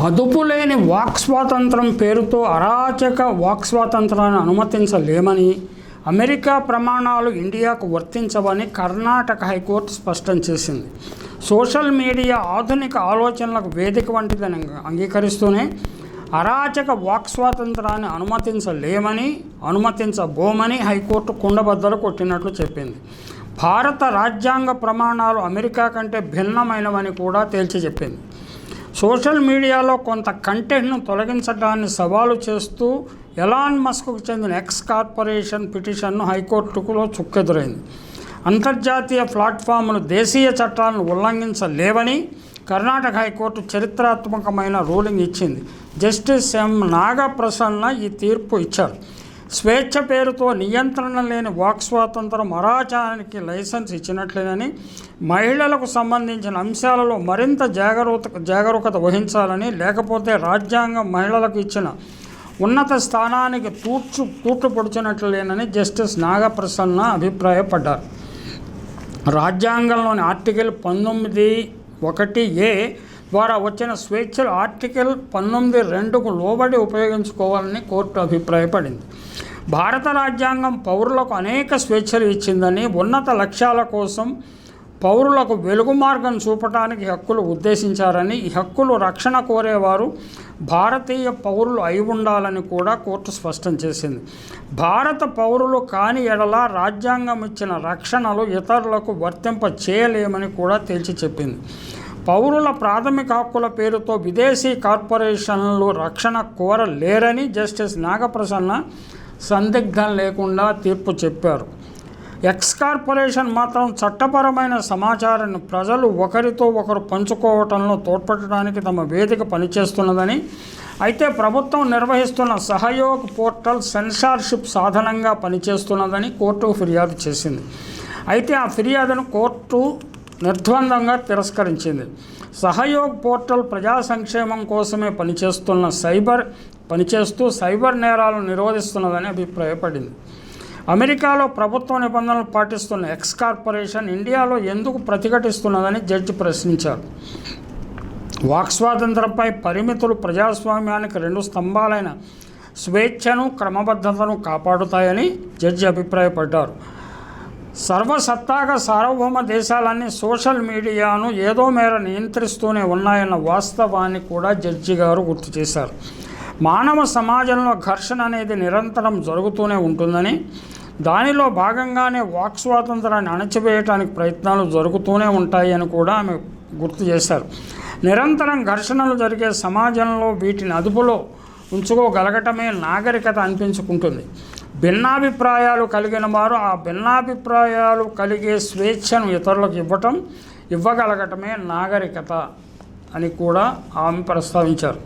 అదుపులేని walk స్వాతంత్రం పేరుతో అరాచక వాక్ స్వాతంత్రాన్ని అనుమతించలేమని అమెరికా ప్రమాణాలు ఇండియాకు వర్తించవని కర్ణాటక హైకోర్టు స్పష్టం చేసింది. సోషల్ మీడియా ఆధునిక ఆలోచనలకు వేదిక వంటిదని అంగీకరిస్తూనే అరాచక వాక్ స్వాతంత్రాన్ని అనుమతించలేమని అనుమతించబోమని హైకోర్టు కుండబద్దలు కొట్టినట్లు చెప్పింది. భారత రాజ్యాంగ ప్రమాణాలు అమెరికా కంటే భిన్నమైనవని కూడా తేల్చి చెప్పింది. సోషల్ మీడియాలో కొంత కంటెంట్ను తొలగించడాన్ని సవాలు చేస్తూ ఎలాన్ మస్క్కు చెందిన ఎక్స్ కార్పొరేషన్ పిటిషన్ను హైకోర్టులో చుక్కెదురైంది. అంతర్జాతీయ ప్లాట్ఫామ్లు దేశీయ చట్టాలను ఉల్లంఘించలేవని కర్ణాటక హైకోర్టు చరిత్రాత్మకమైన రూలింగ్ ఇచ్చింది. జస్టిస్ ఎం నాగప్రసన్న ఈ తీర్పు ఇచ్చారు. స్వేచ్ఛ పేరుతో నియంత్రణ లేని వాక్ స్వాతంత్రం అరాచకానికి లైసెన్స్ ఇచ్చినట్లేనని మహిళలకు సంబంధించిన అంశాలలో మరింత జాగరూక జాగరూకత వహించాలని లేకపోతే రాజ్యాంగం మహిళలకు ఇచ్చిన ఉన్నత స్థానానికి తూర్చు తూట్లు పొడిచినట్లేనని జస్టిస్ నాగప్రసన్న అభిప్రాయపడ్డారు. రాజ్యాంగంలోని ఆర్టికల్ పంతొమ్మిది ఒకటి ఏ ద్వారా వచ్చిన స్వేచ్ఛలు ఆర్టికల్ పంతొమ్మిది రెండుకు లోబడి ఉపయోగించుకోవాలని కోర్టు అభిప్రాయపడింది. భారత రాజ్యాంగం పౌరులకు అనేక స్వేచ్ఛలు ఇచ్చిందని ఉన్నత లక్ష్యాల కోసం పౌరులకు వెలుగు మార్గం చూపటానికి హక్కులు ఉద్దేశించారని ఈ హక్కులు రక్షణ కోరేవారు భారతీయ పౌరులు అయి ఉండాలని కూడా కోర్టు స్పష్టం చేసింది. భారత పౌరులు కాని ఎడల రాజ్యాంగం ఇచ్చిన రక్షణలు ఇతరులకు వర్తింప చేయలేమని కూడా తేల్చి చెప్పింది. పౌరుల ప్రాథమిక హక్కుల పేరుతో విదేశీ కార్పొరేషన్లు రక్షణ కోరలేరని జస్టిస్ నాగప్రసన్న సందిగ్ధం లేకుండా తీర్పు చెప్పారు. ఎక్స్ కార్పొరేషన్ మాత్రం చట్టపరమైన సమాచారాన్ని ప్రజలు ఒకరితో ఒకరు పంచుకోవటంలో తోడ్పడటానికి తమ వేదిక పనిచేస్తున్నదని అయితే ప్రభుత్వం నిర్వహిస్తున్న సహయోగ్ పోర్టల్ సెన్సార్షిప్ సాధనంగా పనిచేస్తున్నదని కోర్టు ఫిర్యాదు చేసింది. అయితే ఆ ఫిర్యాదును కోర్టు నిర్ద్వందంగా తిరస్కరించింది. సహయోగ్ పోర్టల్ ప్రజా సంక్షేమం కోసమే పనిచేస్తున్న సైబర్ పనిచేస్తూ సైబర్ నేరాలను నిరోధిస్తున్నదని అభిప్రాయపడింది. అమెరికాలో ప్రభుత్వ నిబంధనలు పాటిస్తున్న ఎక్స్ కార్పొరేషన్ ఇండియాలో ఎందుకు ప్రతిఘటిస్తున్నదని జడ్జి ప్రశ్నించారు. వాక్ స్వాతంత్రంపై పరిమితులు ప్రజాస్వామ్యానికి రెండు స్తంభాలైన స్వేచ్ఛను క్రమబద్ధతను కాపాడుతాయని జడ్జి అభిప్రాయపడ్డారు. సర్వసత్తాక సార్వభౌమ దేశాలన్నీ సోషల్ మీడియాను ఏదో మేర నియంత్రిస్తూనే ఉన్నాయన్న వాస్తవాన్ని కూడా జడ్జి గారు గుర్తు చేశారు. మానవ సమాజంలో ఘర్షణ అనేది నిరంతరం జరుగుతూనే ఉంటుందని దానిలో భాగంగానే వాక్ స్వాతంత్రాన్ని అణచివేయటానికి ప్రయత్నాలు జరుగుతూనే ఉంటాయి అని కూడా ఆమె గుర్తు చేశారు. నిరంతరం ఘర్షణలు జరిగే సమాజంలో వీటిని అదుపులో ఉంచుకోగలగటమే నాగరికత అనిపించుకుంటుంది. భిన్నాభిప్రాయాలు కలిగిన వారు ఆ భిన్నాభిప్రాయాలు కలిగే స్వేచ్ఛను ఇతరులకు ఇవ్వటం ఇవ్వగలగటమే నాగరికత అని కూడా ఆమె ప్రస్తావించారు.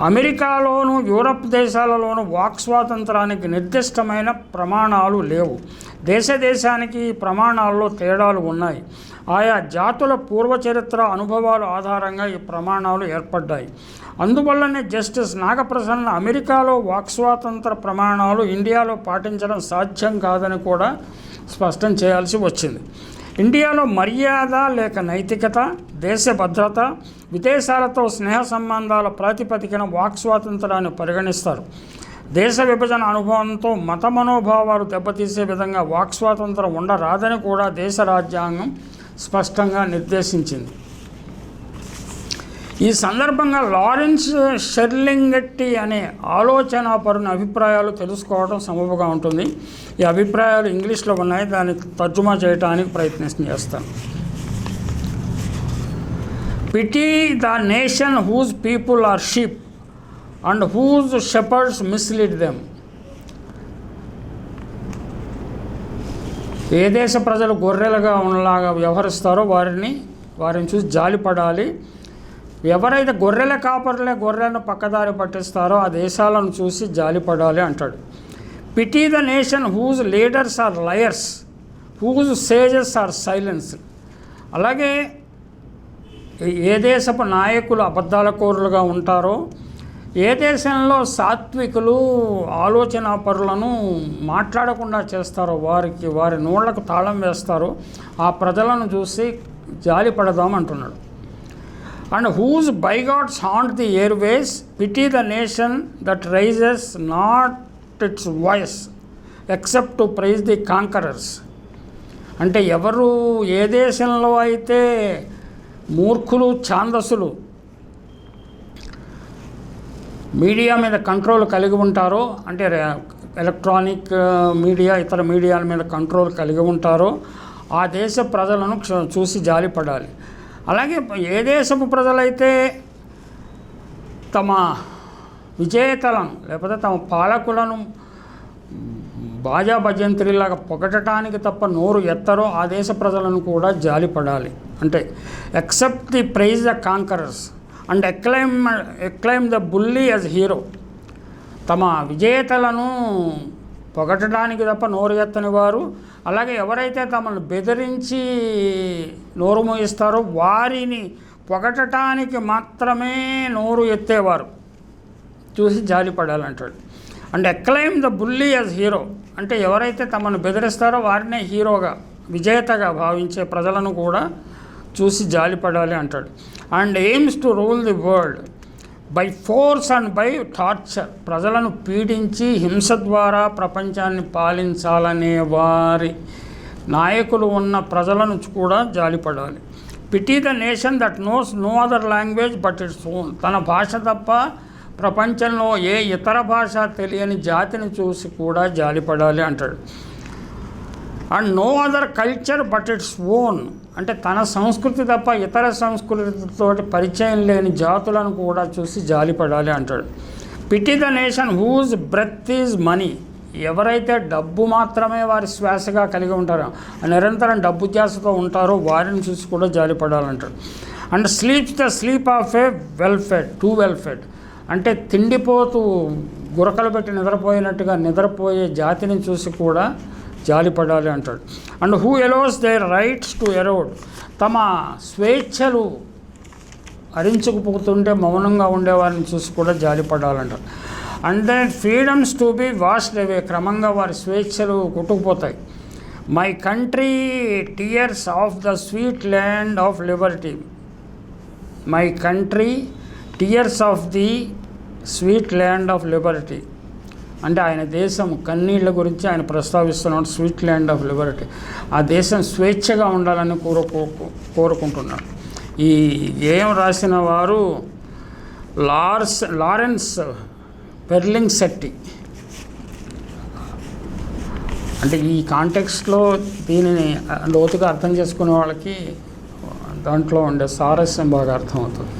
అమెరికాలోను యూరప్ దేశాలలోను వాక్ స్వాతంత్రానికి నిర్దిష్టమైన ప్రమాణాలు లేవు. దేశ దేశానికి ఈ ప్రమాణాల్లో తేడాలు ఉన్నాయి. ఆయా జాతుల పూర్వచరిత్ర అనుభవాల ఆధారంగా ఈ ప్రమాణాలు ఏర్పడ్డాయి. అందువల్లనే జస్టిస్ నాగప్రసన్న అమెరికాలో వాక్ స్వాతంత్ర ప్రమాణాలు ఇండియాలో పాటించడం సాధ్యం కాదని కూడా స్పష్టం చేయాల్సి వచ్చింది. ఇండియాలో మర్యాద లేక నైతికత దేశ భద్రత విదేశాలతో స్నేహ సంబంధాల ప్రాతిపదికన వాక్ స్వాతంత్రాన్ని పరిగణిస్తారు. దేశ విభజన అనుభవంతో మత మనోభావాలు దెబ్బతీసే విధంగా వాక్ స్వాతంత్రం ఉండరాదని కూడా దేశ రాజ్యాంగం స్పష్టంగా నిర్దేశించింది. ఈ సందర్భంగా లారెన్స్ షెర్లింగట్టి అనే ఆలోచనాపరుని అభిప్రాయాలు తెలుసుకోవడం సమవుగా ఉంటుంది. ఈ అభిప్రాయాలు ఇంగ్లీష్లో ఉన్నాయి. దాన్ని తర్జుమా చేయడానికి ప్రయత్నం చేస్తాను. Pity the nation whose people are sheep and whose shepherds mislead them ఏ దేశ ప్రజలు గొర్రెలుగా ఉన్నలాగా వ్యవహరిస్తారో వారిని వారిని చూసి జాలిపడాలి. ఎవరైతే గొర్రెల కాపరులే గొర్రెలను పక్కదారి పట్టిస్తారో ఆ దేశాలను చూసి జాలిపడాలి అంటాడు. Pity the nation whose leaders are liars whose sages are silence అలాగే ఏ దేశపు నాయకులు అబద్ధాల కోరులుగా ఉంటారో ఏ దేశంలో సాత్వికులు ఆలోచన పరులను మాట్లాడకుండా చేస్తారో వారికి వారి నోళ్ళకు తాళం వేస్తారో ఆ ప్రజలను చూసి జాలి పడదామంటున్నాడు. And whose bigots haunt the airwaves pity the nation that raises not its voice except to praise the conquerors. అంటే ఎవరు ఏ దేశంలో అయితే మూర్ఖులు ఛాందసులు మీడియా మీద కంట్రోల్ కలిగి ఉంటారో అంటే ఎలక్ట్రానిక్ మీడియా uh, ఇతర మీడియాల మీద కంట్రోల్ కలిగి ఉంటారో ఆ దేశ ప్రజలను చూసి జాలిపడాలి. అలాగే ఏ దేశపు ప్రజలైతే తమ విజేతలను లేకపోతే తమ పాలకులను బాజా భజంత్రిలాగా పొగటడానికి తప్ప నోరు ఎత్తరో ఆ దేశ ప్రజలను కూడా జాలిపడాలి. అంటే except the praise the conquerors and acclaim acclaim the bully as hero. తమ విజేతలను పొగటడానికి తప్ప నోరు ఎత్తని వారు. అలాగే ఎవరైతే తమను బెదిరించి నోరు మోయిస్తారో వారిని పొగటటానికి మాత్రమే నోరు ఎత్తేవారు. చూసి జాలిపడాలంటాడు and acclaim the bully as hero అంటే ఎవరైతే తమను బెదిరిస్తారో వారినే హీరోగా విజేతగా భావించే ప్రజలను కూడా చూసి జాలిపడాలి అంటాడు. And aims to rule the world by force and by torture ప్రజలను పీడించి హింస ద్వారా ప్రపంచాన్ని పాలించాలనే వారి నాయకులు ఉన్న ప్రజలను కూడా జాలిపడాలి. Pity the nation that knows no other language but its own తన భాష తప్ప ప్రపంచంలో ఏ ఇతర భాష తెలియని జాతిని చూసి కూడా జాలిపడాలి అంటాడు. And no other culture but its own అంటే తన సంస్కృతి తప్ప ఇతర సంస్కృతితో పరిచయం లేని జాతులను కూడా చూసి జాలిపడాలి అంటాడు. Pity the nation whose breath is money ఎవరైతే డబ్బు మాత్రమే వారి శ్వాసగా కలిగి ఉంటారో నిరంతరం డబ్బు ధ్యాసతో ఉంటారో వారిని చూసి కూడా జాలిపడాలంటాడు and sleeps the sleep of a well fed too well fed అంటే తిండిపోతూ గురకలు పెట్టి నిద్రపోయినట్టుగా నిద్రపోయే జాతిని చూసి కూడా జాలిపడాలి అంటాడు. And who allows their rights to erode తమ స్వేచ్ఛలు హరించుకుపోతుంటే మౌనంగా ఉండేవారిని చూసి కూడా జాలిపడాలంటారు. And then freedoms to be washed away క్రమంగా వారి స్వేచ్ఛలు కొట్టుకుపోతాయి. My country tears of the sweet land of liberty my country tears of the sweet land of liberty అంటే ఆయన దేశం కన్నీళ్ళ గురించి ఆయన ప్రస్తావిస్తున్నాడు స్వీట్ ల్యాండ్ ఆఫ్ లిబర్టీ. ఆ దేశం స్వేచ్ఛగా ఉండాలని కోరుకో కోరుకుంటున్నాడు. ఈ గేయం రాసిన వారు లార్స్ లారెన్స్ పెర్లింగ్ సెట్టి అంటే ఈ కాంటెక్స్ట్లో దీనిని లోతుగా అర్థం చేసుకునే వాళ్ళకి దాంట్లో ఉండే సారస్యం బాగా అర్థమవుతుంది.